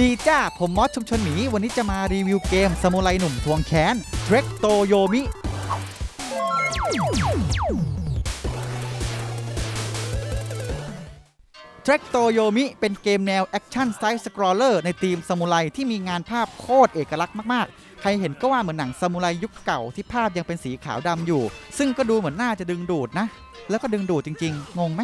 ดีจ้า ผมมอสชุมชนหมี วันนี้จะมารีวิวเกมสมุไรหนุ่มทวงแค้น t r e k t o y o m i เทร k โตโยมิเป็นเกมแนวแอคชั่นไซส์สครอลเลอร์ในทีมซามูไรที่มีงานภาพโคตรเอกลักษณ์มาก ๆ ใครเห็นก็ว่าเหมือนหนังซามูไรยุคเก่าที่ภาพยังเป็นสีขาวดำอยู่ ซึ่งก็ดูเหมือนน่าจะดึงดูดนะ แล้วก็ดึงดูดจริง ๆ งงไหม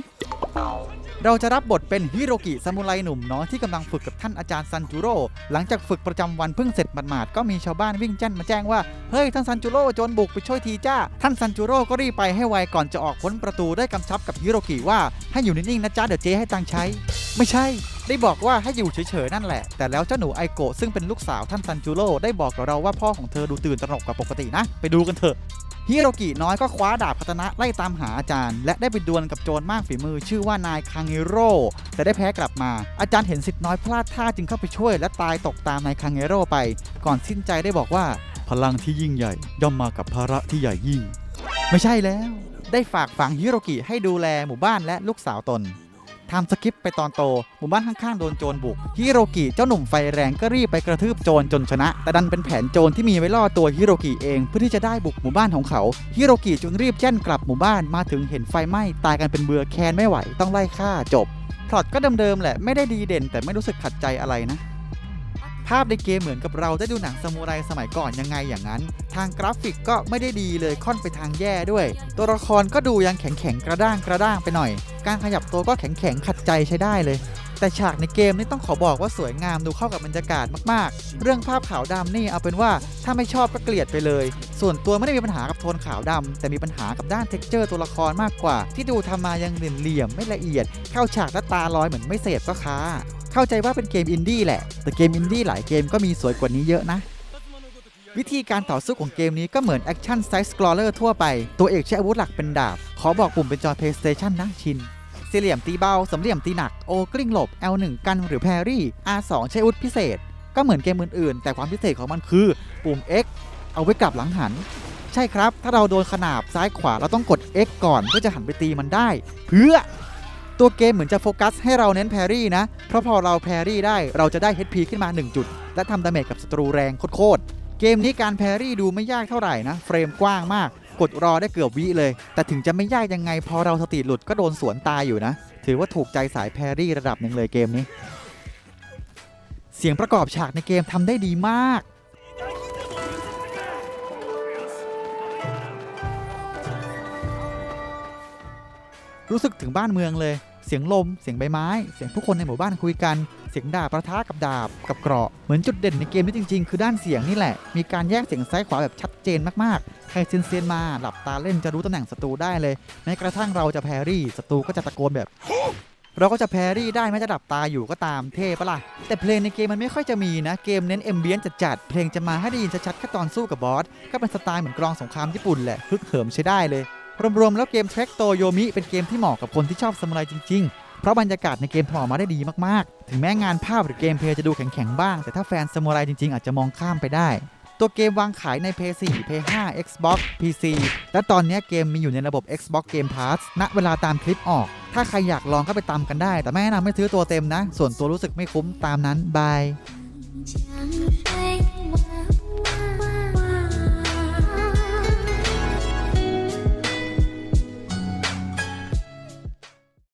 เราจะรับบทเป็นฮิโรกิซามูไรหนุ่มน้อยที่กำลังฝึกกับท่านอาจารย์ซันจูโร่หลังจากฝึกประจำวันเพิ่งเสร็จหมาดๆก็มีชาวบ้านวิ่งแจ้นมาแจ้งว่า เฮ้ย ท่านซันจูโร่โจรบุกไปช่วยทีจ้า ท่านซันจูโร่ก็รีบไปให้ไวก่อนจะออกพ้นประตูได้กำชับกับฮิโรกิว่าให้อยู่นิ่งๆนะจ๊ะเดี๋ยวเจ๊ให้ตังใช้ ไม่ใช่ ได้บอกว่าให้อยู่เฉยๆนั่นแหละ แต่แล้วเจ้าหนูไอโกะซึ่งเป็นลูกสาวท่านซันจูโร่ได้บอกกับเราว่าพ่อของเธอดูตื่นตระหนกกว่าปกตินะ ไปดูกันเถอะ ฮิโรกิน้อยก็คว้าดาบคาตนะไล่ตามหาอาจารย์ และได้ไปดวลกับโจรมากฝีมือชื่อว่านายคังเงโร่แต่ได้แพ้กลับมา อาจารย์เห็นสิทธิ์น้อยพลาดท่าจึงเข้าไปช่วย และตายตกตามนายคังเงโร่ไป ก่อนสิ้นใจได้บอกว่า พลังที่ยิ่งใหญ่ ย่อมมากับภาระที่ใหญ่ยิ่ง ไม่ใช่แล้ว ได้ฝากฝังฮิโรกิให้ดูแลหมู่บ้านและลูกสาวตน ทำสกิปไปตอนโต หมู่บ้านข้างๆ โดนโจรบุก ฮิโรกิเจ้าหนุ่มไฟแรงก็รีบไปกระทืบโจรจนชนะ แต่ดันเป็นแผนโจรที่มีไว้ล่อตัวฮิโรกิเองเพื่อที่จะได้บุกหมู่บ้านของเขา ฮิโรกิจึงรีบแจ้นกลับหมู่บ้านมาถึงเห็นไฟไหม้ตายกันเป็นเบือแคนไม่ไหวต้องไล่ฆ่าจบพล็อตก็เดิมๆแหละไม่ได้ดีเด่นแต่ไม่รู้สึกขัดใจอะไรนะ ภาพในเกมเหมือนกับเราได้ดูหนังซามูไรสมัยก่อนยังไงอย่างนั้น ทางกราฟิกก็ไม่ได้ดีเลยค่อนไปทางแย่ด้วย ตัวละครก็ดูยังแข็งแข็งๆกระด้างกระด้างไปหน่อย การขยับตัวก็แข็งแข็งๆขัดใจใช้ได้เลยแต่ฉากในเกมนี่ต้องขอบอกว่าสวยงามดูเข้ากับบรรยากาศมากๆ เรื่องภาพขาวดำนี่เอาเป็นว่าถ้าไม่ชอบก็เกลียดไปเลย ส่วนตัวไม่ได้มีปัญหากับโทนขาวดำแต่มีปัญหากับด้านเท็กเจอร์ตัวละครมากกว่า ที่ดูทำมายังเหลี่ยมๆไม่ละเอียด เข้าฉากแล้วตาลอยเหมือนไม่เสพก็ค้า เข้าใจว่าเป็นเกมอินดี้แหละ แต่เกมอินดี้หลายเกมก็มีสวยกว่านี้เยอะนะ วิธีการต่อสู้ของเกมนี้ก็เหมือนแอคชั่นไซส์สครอเลอร์ทั่วไป ตัวเอกใช้อาวุธหลักเป็นดาบ ขอบอกปุ่มเป็นจอ PlayStation นะชินสี่เหลี่ยมตีเบาสามเหลี่ยมตีหนัก โอกลิ้งหลบ L1 กันหรือแพรี่ R2 ใช้อาวุธพิเศษ ก็เหมือนเกมอื่นๆ แต่ความพิเศษของมันคือ ปุ่ม X เอาไว้กลับหลังหัน ใช่ครับ ถ้าเราโดนขนาบซ้ายขวาเราต้องกด X ก่อนเพื่อจะหันไปตีมันได้ เพื่อ ตัวเกมเหมือนจะโฟกัสให้เราเน้นแพรี่นะ เพราะพอเราแพรี่ได้เราจะได้ HP ขึ้นมา 1 จุด และทำดาเมจกับศัตรูแรงโคตรเกมนี้การแพรี่ดูไม่ยากเท่าไหร่นะ เฟรมกว้างมาก กดรอได้เกือบวิเลย แต่ถึงจะไม่ยากยังไง พอเราสติหลุดก็โดนสวนตายอยู่นะ ถือว่าถูกใจสายแพรี่ระดับหนึ่งเลยเกมนี้ เสียงประกอบฉากในเกมทำได้ดีมากรู้สึกถึงบ้านเมืองเลย เสียงลม เสียงใบไม้ เสียงผู้คนในหมู่บ้านคุยกัน เสียงดาบประทะกับดาบกับเกราะ เหมือนจุดเด่นในเกมนี้จริง ๆ คือด้านเสียงนี่แหละ มีการแยกเสียงซ้ายขวาแบบชัดเจนมากๆ ใครเซียนๆมาหลับตาเล่นจะรู้ตำแหน่งศัตรูได้เลย แม้กระทั่งเราจะแพรี่ศัตรูก็จะตะโกนแบบเราก็จะแพรี่ได้แม้จะดับตาอยู่ก็ตามเท่ปะล่ะ แต่เพลงในเกมมันไม่ค่อยจะมีนะ เกมเน้นเอมเบียนจัดๆเพลงจะมาให้ได้ยินชัดๆแค่ตอนสู้กับบอสก็เป็นสไตล์เหมือนกลองสงครามญี่ปุ่นแหละฮึกเหิมใช้ได้เลย รวมๆ แล้วเกม t r a c k โตโยมิเป็นเกมที่เหมาะกับคนที่ชอบซามูไรจริงๆ เพราะบรรยากาศในเกมถอมาได้ดีมากๆ ถึงแม้งานภาพหรือเกมเพลย์จะดูแข็งๆ บ้าง แต่ถ้าแฟนซามูไรจริงๆ อาจจะมองข้ามไปได้ ตัวเกมวางขายใน PS4 p 5 Xbox PC และตอนนี้เกมมีอยู่ในระบบ Xbox Game Pass ณเวลาตามคลิปออก ถ้าใครอยากลองก็ไปตามกันได้ แต่ไม่แนะนำให้ซื้อตัวเต็มนะ ส่วนตัวรู้สึกไม่คุ้มตามนั้นบาย